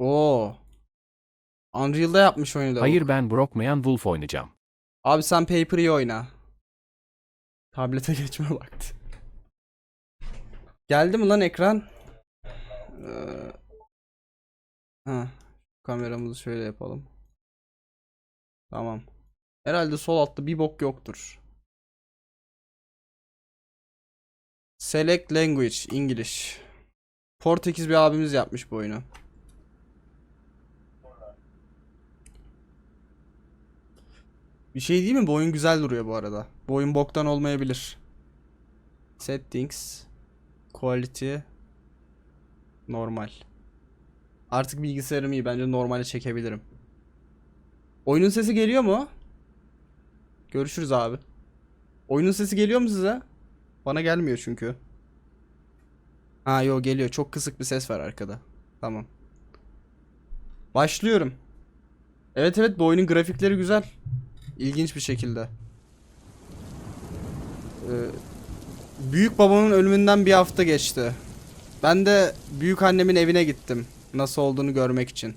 Oo. Unreal'da yapmış oyunu da. Hayır ben Brockmayan Wolf oynayacağım. Abi sen Paper'ı oyna. Tablete geçme vakti. Geldi mi lan ekran? Ee, ha, kameramızı şöyle yapalım. Tamam. Herhalde sol altta bir bok yoktur. Select Language, English. Portekiz bir abimiz yapmış bu oyunu. Bir şey değil mi? Bu oyun güzel duruyor bu arada. Bu oyun boktan olmayabilir. Settings. Quality. Normal. Artık bilgisayarım iyi. Bence normale çekebilirim. Oyunun sesi geliyor mu? Görüşürüz abi. Oyunun sesi geliyor mu size? Bana gelmiyor çünkü. Ha yo geliyor. Çok kısık bir ses var arkada. Tamam. Başlıyorum. Evet evet bu oyunun grafikleri güzel. İlginç bir şekilde. Ee, büyük babamın ölümünden bir hafta geçti. Ben de büyük annemin evine gittim. Nasıl olduğunu görmek için.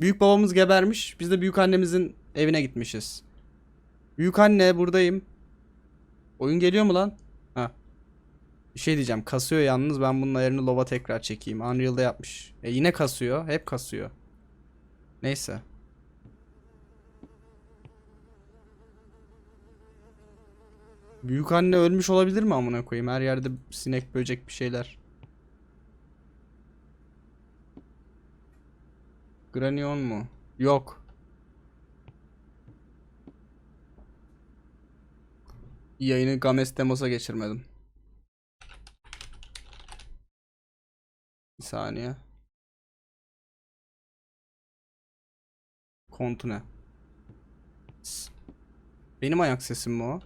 Büyük babamız gebermiş. Biz de büyük annemizin evine gitmişiz. Büyük anne buradayım. Oyun geliyor mu lan? Ha. Bir şey diyeceğim. Kasıyor yalnız. Ben bunun ayarını lova tekrar çekeyim. Unreal'da yapmış. E yine kasıyor. Hep kasıyor. Neyse. Büyük anne ölmüş olabilir mi amına koyayım? Her yerde sinek böcek bir şeyler. Granion mu? Yok. Yayını Games Demos'a geçirmedim. Bir saniye. Kontu ne? Benim ayak sesim mi o?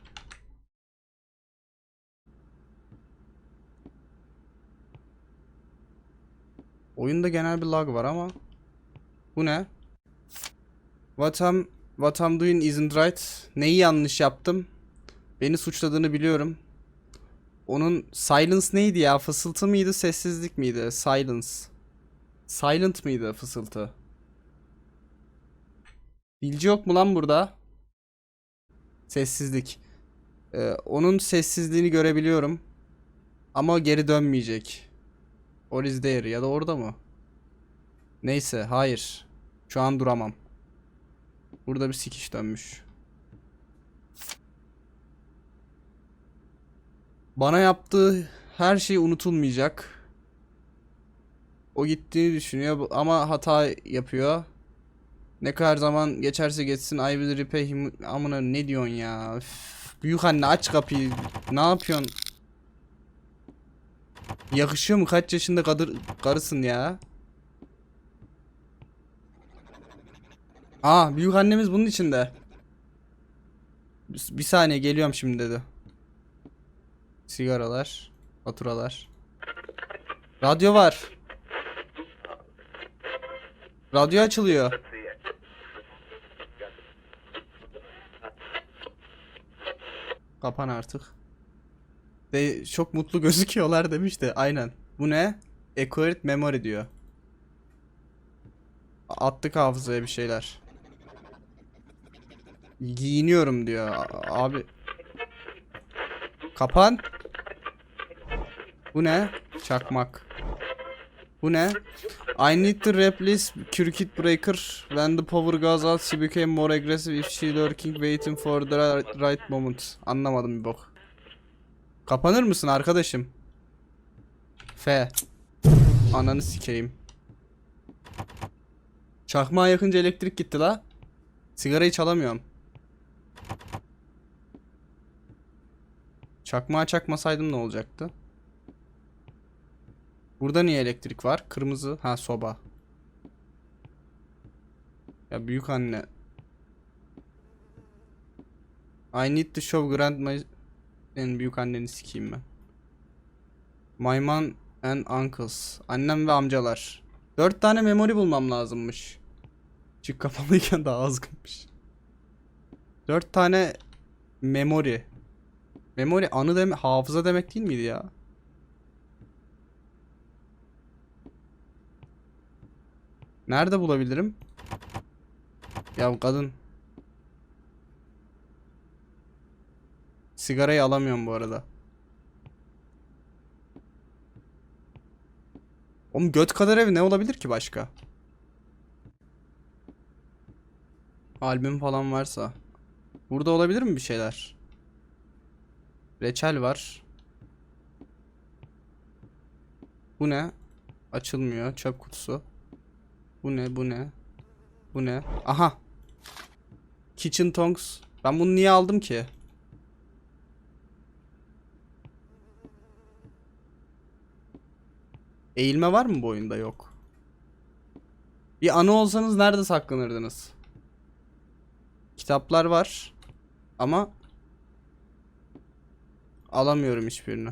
Oyunda genel bir lag var ama bu ne? What I'm, what I'm doing isn't right. Neyi yanlış yaptım? Beni suçladığını biliyorum. Onun silence neydi ya? Fısıltı mıydı, sessizlik miydi? Silence. Silent mıydı fısıltı? Bilgi yok mu lan burada? Sessizlik. Ee, onun sessizliğini görebiliyorum. Ama geri dönmeyecek. Or is there ya da orada mı? Neyse hayır. Şu an duramam. Burada bir sikiş dönmüş. Bana yaptığı her şey unutulmayacak. O gittiğini düşünüyor ama hata yapıyor. Ne kadar zaman geçerse geçsin I will repay him. Amına ne diyorsun ya? Üf. Büyük anne aç kapıyı. Ne yapıyorsun? Yakışıyor mu? Kaç yaşında kadır, karısın ya? Aa, büyük annemiz bunun içinde. Bir, saniye geliyorum şimdi dedi. Sigaralar, faturalar. Radyo var. Radyo açılıyor. Kapan artık. De çok mutlu gözüküyorlar demiş de aynen. Bu ne? Acquired memory diyor. Attık hafızaya bir şeyler. Giyiniyorum diyor. Abi. Kapan. Bu ne? Çakmak. Bu ne? I need to replace circuit breaker. When the power goes out, she became more aggressive if she lurking waiting for the ri- right moment. Anlamadım bir bok. Kapanır mısın arkadaşım? F. Ananı sikeyim. Çakmağa yakınca elektrik gitti la. Sigarayı çalamıyorum. Çakmağa çakmasaydım ne olacaktı? Burada niye elektrik var? Kırmızı. Ha soba. Ya büyük anne. I need to show grandma en büyük anneni sikeyim ben. My mom and uncles. Annem ve amcalar. Dört tane memori bulmam lazımmış. Çık kapalıyken daha azgınmış. Dört tane memori. Memori anı deme hafıza demek değil miydi ya? Nerede bulabilirim? Ya kadın. Sigarayı alamıyorum bu arada. Oğlum göt kadar ev ne olabilir ki başka? Albüm falan varsa. Burada olabilir mi bir şeyler? Reçel var. Bu ne? Açılmıyor. Çöp kutusu. Bu ne? Bu ne? Bu ne? Aha. Kitchen tongs. Ben bunu niye aldım ki? Eğilme var mı bu oyunda? Yok. Bir anı olsanız nerede saklanırdınız? Kitaplar var. Ama alamıyorum hiçbirini.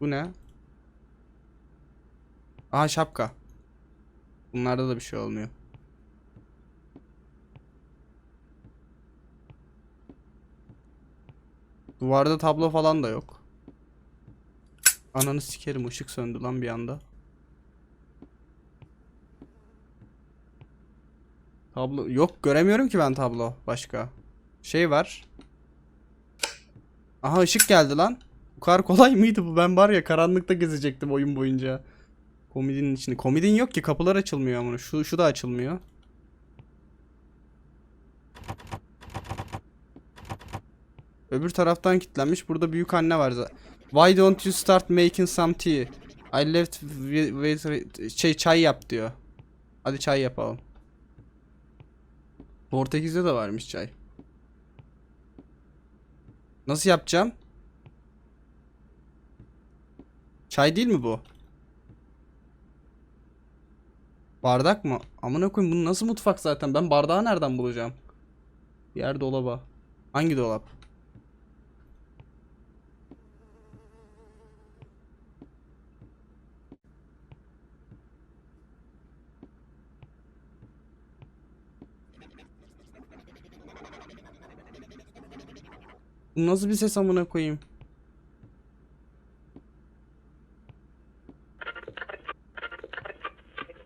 Bu ne? Aha şapka. Bunlarda da bir şey olmuyor. Duvarda tablo falan da yok. Ananı sikerim ışık söndü lan bir anda. Tablo yok göremiyorum ki ben tablo başka. Şey var. Aha ışık geldi lan. Bu kadar kolay mıydı bu? Ben var ya karanlıkta gezecektim oyun boyunca. Komedinin içinde. Komedin yok ki kapılar açılmıyor ama şu şu da açılmıyor. Öbür taraftan kilitlenmiş. Burada büyük anne var zaten. Why don't you start making some tea? I left with, with- şey çay yap diyor. Hadi çay yapalım. Portekiz'de de varmış çay. Nasıl yapacağım? Çay değil mi bu? Bardak mı? Amına koyayım bunu nasıl mutfak zaten? Ben bardağı nereden bulacağım? Yer dolaba. Hangi dolap? Nasıl bir ses amına koyayım?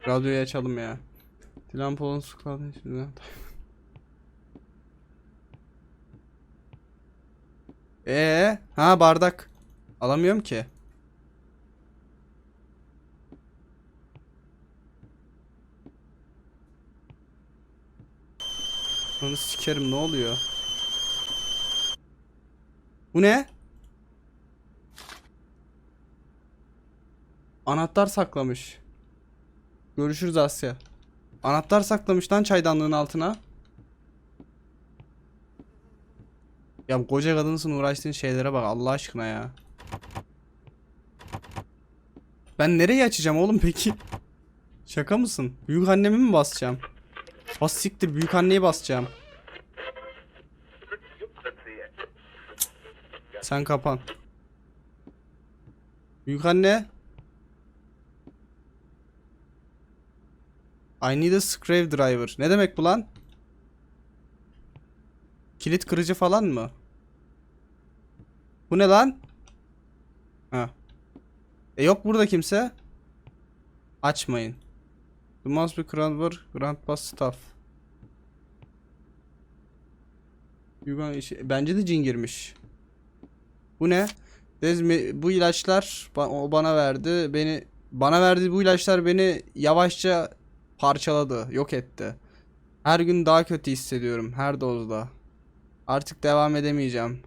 Radyoyu açalım ya. Dilan Polat'ın su kardeşinden. Ee, ha bardak. Alamıyorum ki. Onu sikerim ne oluyor? Bu ne? Anahtar saklamış. Görüşürüz Asya. Anahtar saklamış lan çaydanlığın altına. Ya koca kadınsın uğraştığın şeylere bak Allah aşkına ya. Ben nereye açacağım oğlum peki? Şaka mısın? Büyük annemi mi basacağım? Bas siktir büyük anneyi basacağım. Sen kapan. Büyük anne. I need a screwdriver. Ne demek bu lan? Kilit kırıcı falan mı? Bu ne lan? Ha. E yok burada kimse. Açmayın. The must be grandpa, grandpa staff. İşi- Bence de cin girmiş. Bu ne? Dezmi, bu ilaçlar o bana verdi. Beni bana verdiği bu ilaçlar beni yavaşça parçaladı, yok etti. Her gün daha kötü hissediyorum her dozda. Artık devam edemeyeceğim.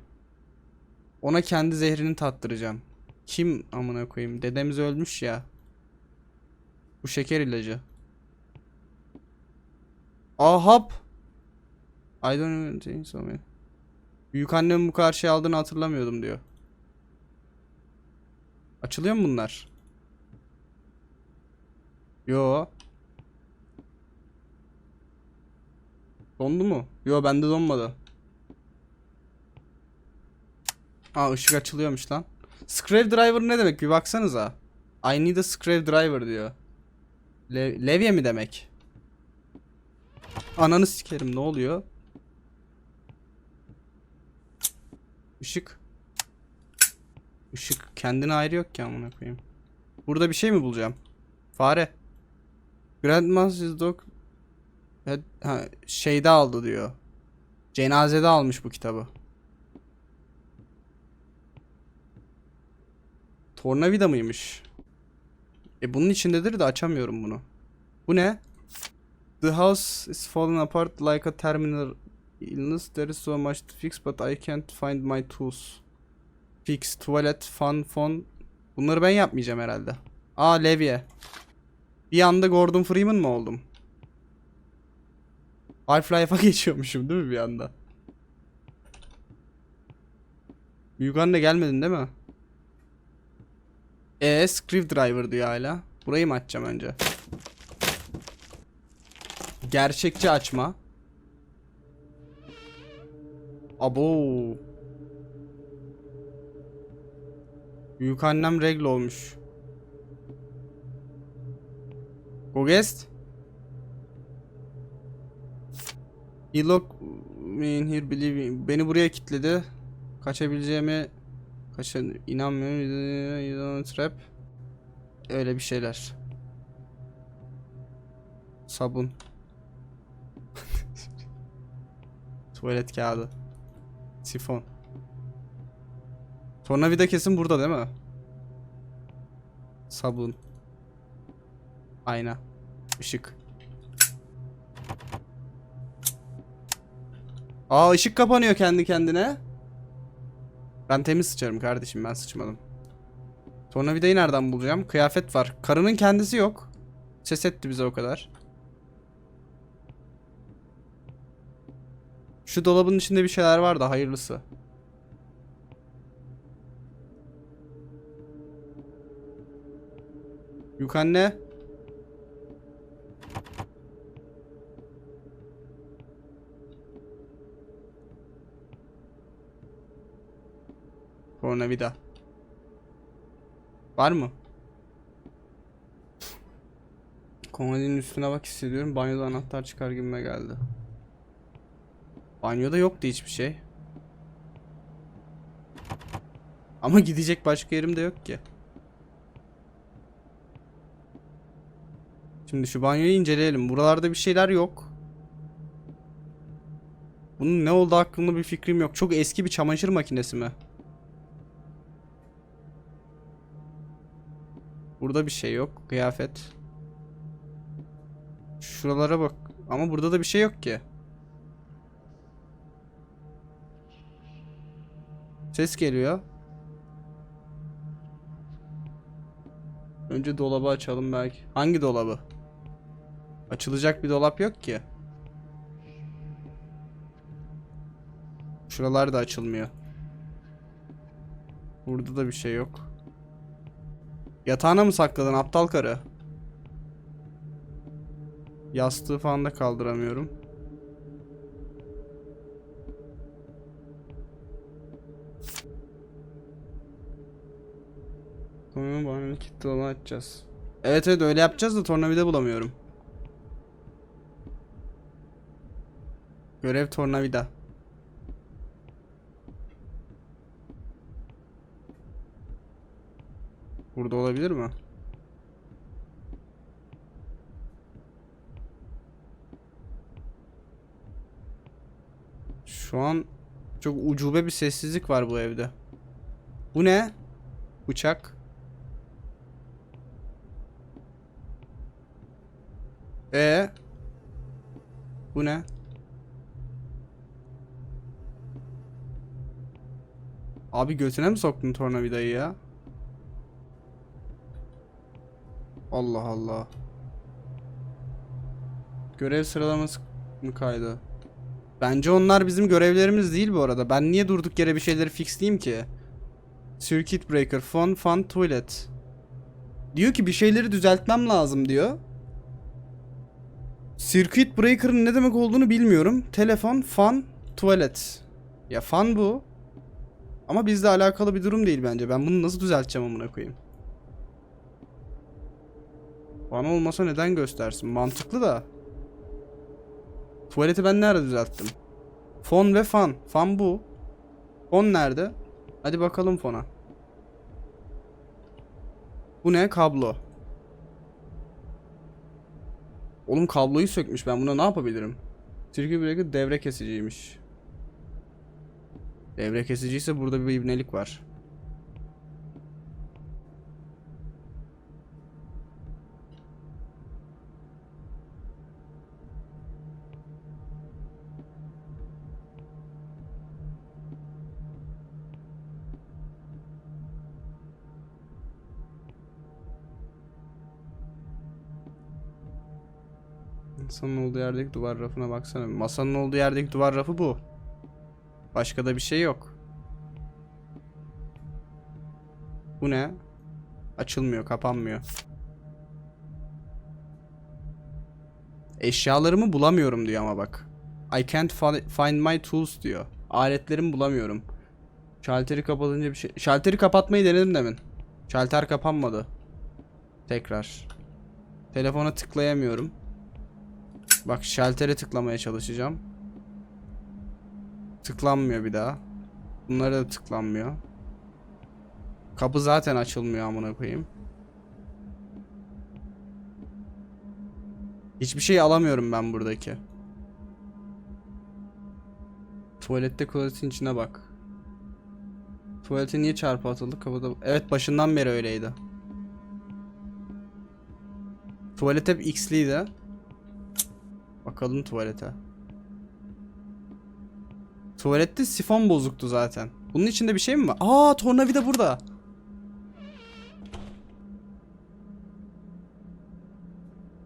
Ona kendi zehrini tattıracağım. Kim amına koyayım? Dedemiz ölmüş ya. Bu şeker ilacı. Aa hap. I don't even think so. man. Büyük annemin bu kadar şey aldığını hatırlamıyordum diyor. Açılıyor mu bunlar? Yo. Dondu mu? Yo bende donmadı. Aa ışık açılıyormuş lan. Screwdriver ne demek? Bir baksanıza. I need a screwdriver diyor. Le levye mi demek? Ananı sikerim ne oluyor? Işık. Işık kendine ayrı yok ki amına koyayım. Burada bir şey mi bulacağım? Fare. Grandmaster's dog ha, şeyde aldı diyor. Cenazede almış bu kitabı. Tornavida mıymış? E bunun içindedir de açamıyorum bunu. Bu ne? The house is falling apart like a terminal illness. There is so much to fix but I can't find my tools. Fix, tuvalet, fan, fon. Bunları ben yapmayacağım herhalde. Aa levye. Bir anda Gordon Freeman mı oldum? Half-Life'a geçiyormuşum değil mi bir anda? Büyük anne gelmedin değil mi? E Screwdriver diyor hala. Burayı mı açacağım önce? Gerçekçi açma. Abo. Büyük annem regl olmuş. Go guest. He lock in here believing. Beni buraya kilitledi. Kaçabileceğime kaça inanmıyorum. Trap. Öyle bir şeyler. Sabun. Tuvalet kağıdı. Sifon. Tornavida kesin burada değil mi? Sabun. Ayna. Işık. Aa ışık kapanıyor kendi kendine. Ben temiz sıçarım kardeşim ben sıçmadım. Tornavidayı nereden bulacağım? Kıyafet var. Karının kendisi yok. Ses etti bize o kadar. Şu dolabın içinde bir şeyler var da hayırlısı. Yük anne. Tornavida. Var mı? Komodinin üstüne bak hissediyorum. Banyoda anahtar çıkar gibime geldi. Banyoda yoktu hiçbir şey. Ama gidecek başka yerim de yok ki. Şimdi şu banyoyu inceleyelim. Buralarda bir şeyler yok. Bunun ne olduğu hakkında bir fikrim yok. Çok eski bir çamaşır makinesi mi? Burada bir şey yok. Kıyafet. Şuralara bak. Ama burada da bir şey yok ki. Ses geliyor. Önce dolabı açalım belki. Hangi dolabı? Açılacak bir dolap yok ki. Şuralar da açılmıyor. Burada da bir şey yok. Yatağına mı sakladın aptal karı? Yastığı falan da kaldıramıyorum. Tamam bana kilitli olanı açacağız. Evet evet öyle yapacağız da tornavida bulamıyorum. Görev tornavida. Burada olabilir mi? Şu an çok ucube bir sessizlik var bu evde. Bu ne? Bıçak. E Bu ne? Abi götüne mi soktun tornavidayı ya? Allah Allah. Görev sıralaması mı kaydı? Bence onlar bizim görevlerimiz değil bu arada. Ben niye durduk yere bir şeyleri fixleyeyim ki? Circuit breaker, phone, fan, toilet. Diyor ki bir şeyleri düzeltmem lazım diyor. Circuit breaker'ın ne demek olduğunu bilmiyorum. Telefon, fan, tuvalet. Ya fan bu. Ama bizle alakalı bir durum değil bence. Ben bunu nasıl düzelteceğim amına koyayım? Bana olmasa neden göstersin? Mantıklı da. Tuvaleti ben nerede düzelttim? Fon ve fan. Fan bu. Fon nerede? Hadi bakalım fona. Bu ne? Kablo. Oğlum kabloyu sökmüş. Ben buna ne yapabilirim? Circuit breaker devre kesiciymiş. Devre kesiciyse burada bir ibnelik var. Masanın olduğu yerdeki duvar rafına baksana. Masanın olduğu yerdeki duvar rafı bu. Başka da bir şey yok. Bu ne? Açılmıyor, kapanmıyor. Eşyalarımı bulamıyorum diyor ama bak. I can't fi- find my tools diyor. Aletlerimi bulamıyorum. Şalteri kapatınca bir şey... Şalteri kapatmayı denedim demin. Şalter kapanmadı. Tekrar. Telefona tıklayamıyorum. Bak şaltere tıklamaya çalışacağım. Tıklanmıyor bir daha. Bunlara da tıklanmıyor. Kapı zaten açılmıyor amına koyayım. Hiçbir şey alamıyorum ben buradaki. Tuvalette klozetin içine bak. Tuvalete niye çarpı atıldı kapıda? Evet başından beri öyleydi. Tuvalet hep X'liydi. Bakalım tuvalete. Tuvalette sifon bozuktu zaten. Bunun içinde bir şey mi var? Aa tornavida burada.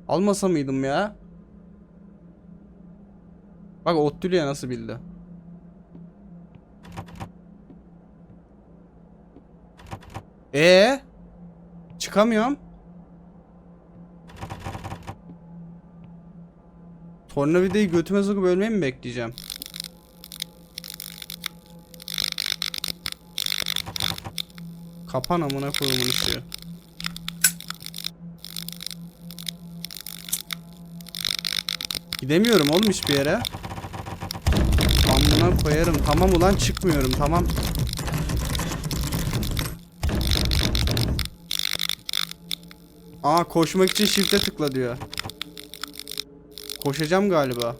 Almasa mıydım ya? Bak Ottülya nasıl bildi. Ee? Çıkamıyorum. Tornavidayı götüme sokup ölmeyi mi bekleyeceğim? Kapan amına koyumun ışığı. Gidemiyorum oğlum hiçbir yere. Amına koyarım. Tamam ulan çıkmıyorum tamam. Aa koşmak için shift'e tıkla diyor. Koşacağım galiba.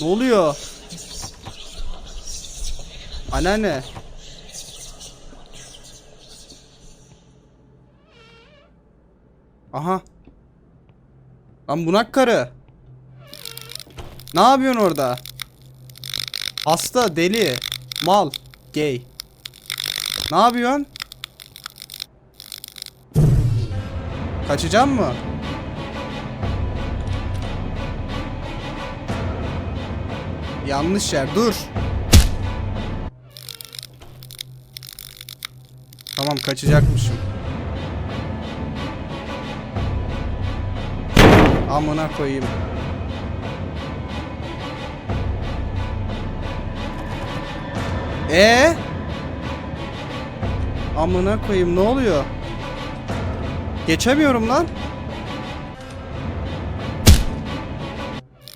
Ne oluyor? Anneanne. Aha. Lan bunak karı. Ne yapıyorsun orada? Hasta, deli, mal, gay. Ne yapıyorsun? Kaçacağım mı? Yanlış yer. Dur. Tamam kaçacakmışım. Amına koyayım. E Amına koyayım ne oluyor? Geçemiyorum lan.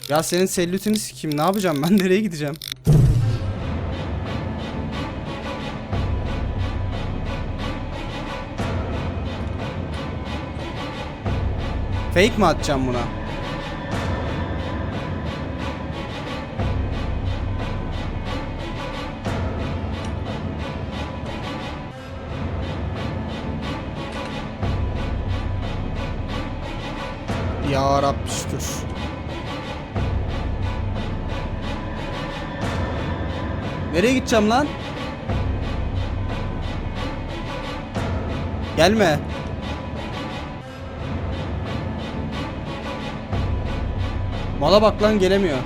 Ya senin sellütünü sikeyim. Ne yapacağım ben? Nereye gideceğim? Fake mi atacağım buna? Ya Rabbi şükür. Nereye gideceğim lan? Gelme. Mala bak lan gelemiyor.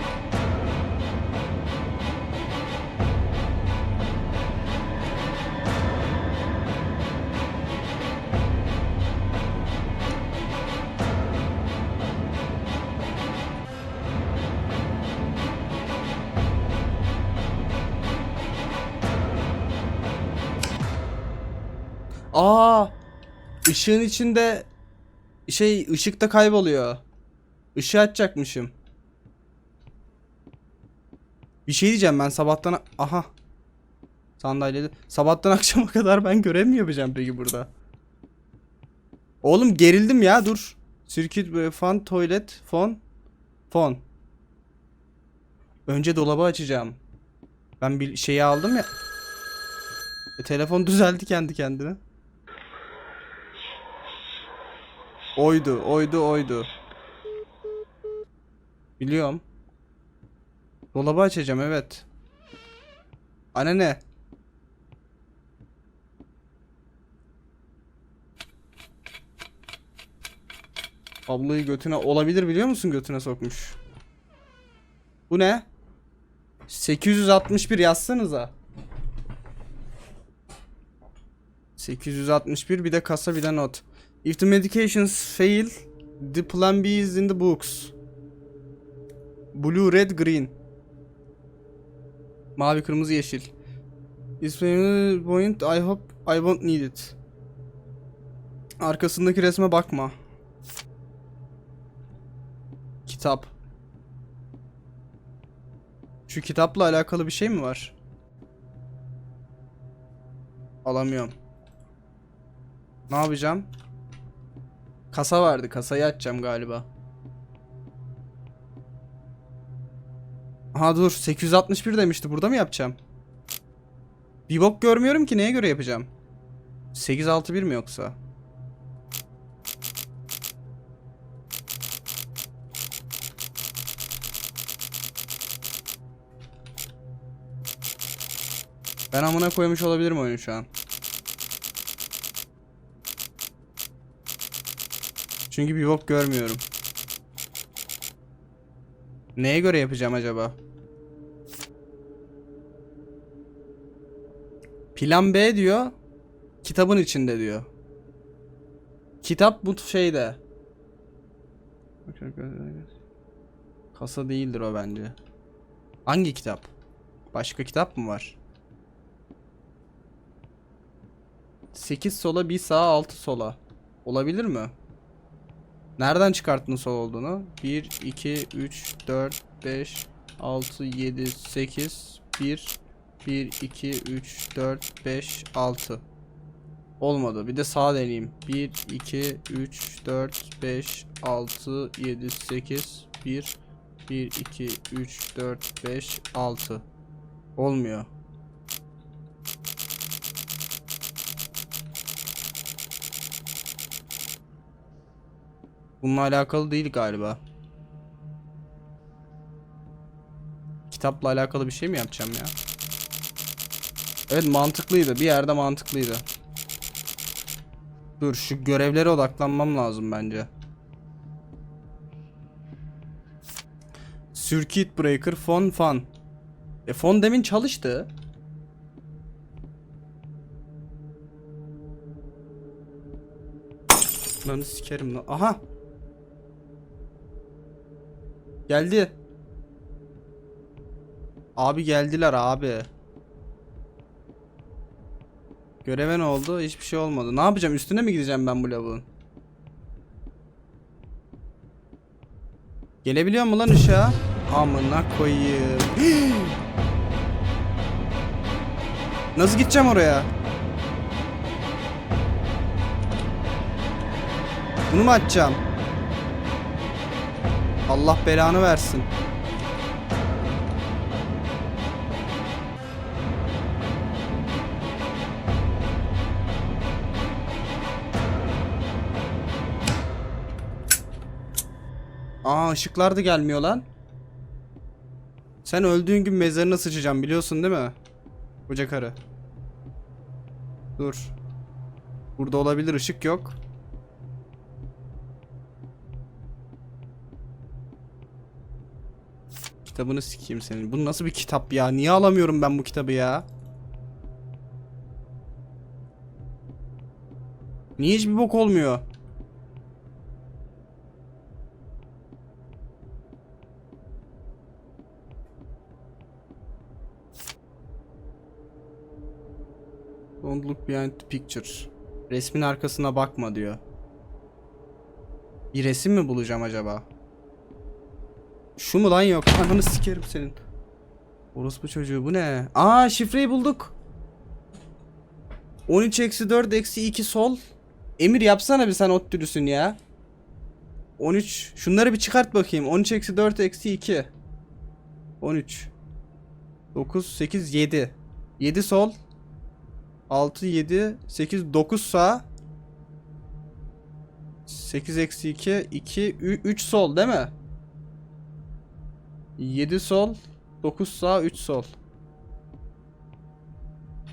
Aa! Işığın içinde şey ışıkta kayboluyor. Işığı açacakmışım. Bir şey diyeceğim ben sabahtan aha. Sandalyede. Sabahtan akşama kadar ben görev mi peki burada? Oğlum gerildim ya dur. Circuit böyle fan tuvalet fon fon. Önce dolabı açacağım. Ben bir şeyi aldım ya. E, telefon düzeldi kendi kendine. Oydu, oydu, oydu. Biliyorum. Dolabı açacağım evet. Ana ne? Ablayı götüne olabilir biliyor musun götüne sokmuş. Bu ne? 861 yazsanıza. 861 bir de kasa bir de not. If the medications fail, the plan B is in the books. Blue, red, green. Mavi, kırmızı, yeşil. This point, I hope I won't need it. Arkasındaki resme bakma. Kitap. Şu kitapla alakalı bir şey mi var? Alamıyorum. Ne yapacağım? Kasa vardı. Kasayı açacağım galiba. Ha dur. 861 demişti. Burada mı yapacağım? Bir bok görmüyorum ki. Neye göre yapacağım? 861 mi yoksa? Ben amına koymuş olabilirim oyunu şu an. Çünkü bir bok görmüyorum. Neye göre yapacağım acaba? Plan B diyor. Kitabın içinde diyor. Kitap bu şeyde. Kasa değildir o bence. Hangi kitap? Başka kitap mı var? 8 sola 1 sağa 6 sola. Olabilir mi? Nereden çıkarttın sol olduğunu? 1, 2, 3, 4, 5, 6, 7, 8, 1, 1, 2, 3, 4, 5, 6. Olmadı. Bir de sağ deneyeyim. 1, 2, 3, 4, 5, 6, 7, 8, 1, 1, 2, 3, 4, 5, 6. Olmuyor. Bununla alakalı değil galiba. Kitapla alakalı bir şey mi yapacağım ya? Evet mantıklıydı. Bir yerde mantıklıydı. Dur şu görevlere odaklanmam lazım bence. Circuit Breaker Fon Fan. E fon demin çalıştı. Lan sikerim lan. Aha. Geldi. Abi geldiler abi. Göreve ne oldu? Hiçbir şey olmadı. Ne yapacağım? Üstüne mi gideceğim ben bu lavuğun? Gelebiliyor mu lan ışığa? Amına koyayım. Nasıl gideceğim oraya? Bunu mu açacağım? Allah belanı versin. Aa ışıklar da gelmiyor lan. Sen öldüğün gün mezarına sıçacağım biliyorsun değil mi? Koca karı. Dur. Burada olabilir ışık yok. Kitabını sikeyim senin. Bu nasıl bir kitap ya? Niye alamıyorum ben bu kitabı ya? Niye hiçbir bok olmuyor? Don't look behind the picture. Resmin arkasına bakma diyor. Bir resim mi bulacağım acaba? Şu mu lan yok? Ananı sikerim senin. Orospu çocuğu bu ne? Aa şifreyi bulduk. 13 eksi 4 eksi 2 sol. Emir yapsana bir sen Ottülüsün ya. 13. Şunları bir çıkart bakayım. 13 eksi 4 eksi 2. 13. 9, 8, 7. 7 sol. 6, 7, 8, 9 sağ. 8 eksi 2, 2, 3 sol değil mi? 7 sol, 9 sağ, 3 sol.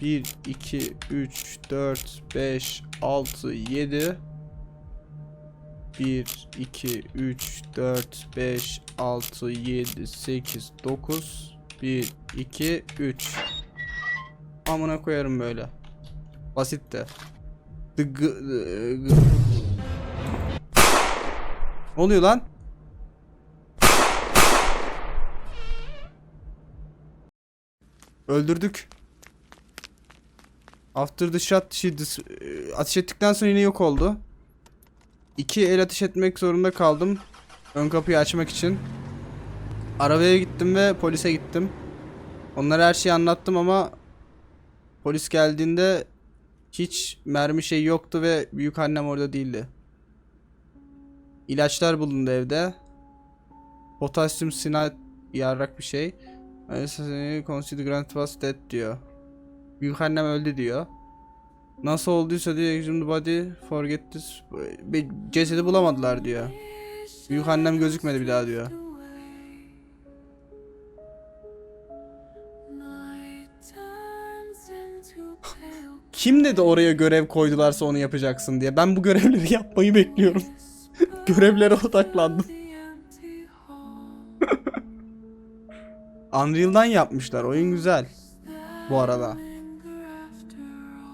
1, 2, 3, 4, 5, 6, 7. 1, 2, 3, 4, 5, 6, 7, 8, 9. 1, 2, 3. Amına koyarım böyle. Basit de. Dıgı, dıgı. Ne oluyor lan? Öldürdük. After the shot dis- e, ateş ettikten sonra yine yok oldu. İki el ateş etmek zorunda kaldım. Ön kapıyı açmak için. Arabaya gittim ve polise gittim. Onlara her şeyi anlattım ama polis geldiğinde hiç mermi şey yoktu ve büyük annem orada değildi. İlaçlar bulundu evde. Potasyum sinat yarrak bir şey. Consider Grant was dead diyor. Büyük annem öldü diyor. Nasıl olduysa diyor exhumed body forget this. Bir cesedi bulamadılar diyor. Büyük annem gözükmedi bir daha diyor. Kim dedi oraya görev koydularsa onu yapacaksın diye. Ben bu görevleri yapmayı bekliyorum. Görevlere odaklandım. Unreal'dan yapmışlar. Oyun güzel. Bu arada.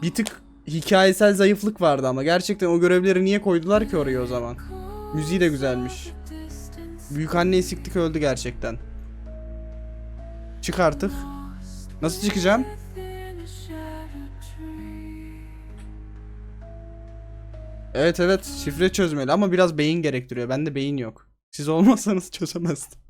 Bir tık hikayesel zayıflık vardı ama gerçekten o görevleri niye koydular ki oraya o zaman? Müziği de güzelmiş. Büyük anneyi siktik öldü gerçekten. Çık artık. Nasıl çıkacağım? Evet evet şifre çözmeli ama biraz beyin gerektiriyor. Bende beyin yok. Siz olmasanız çözemezdim.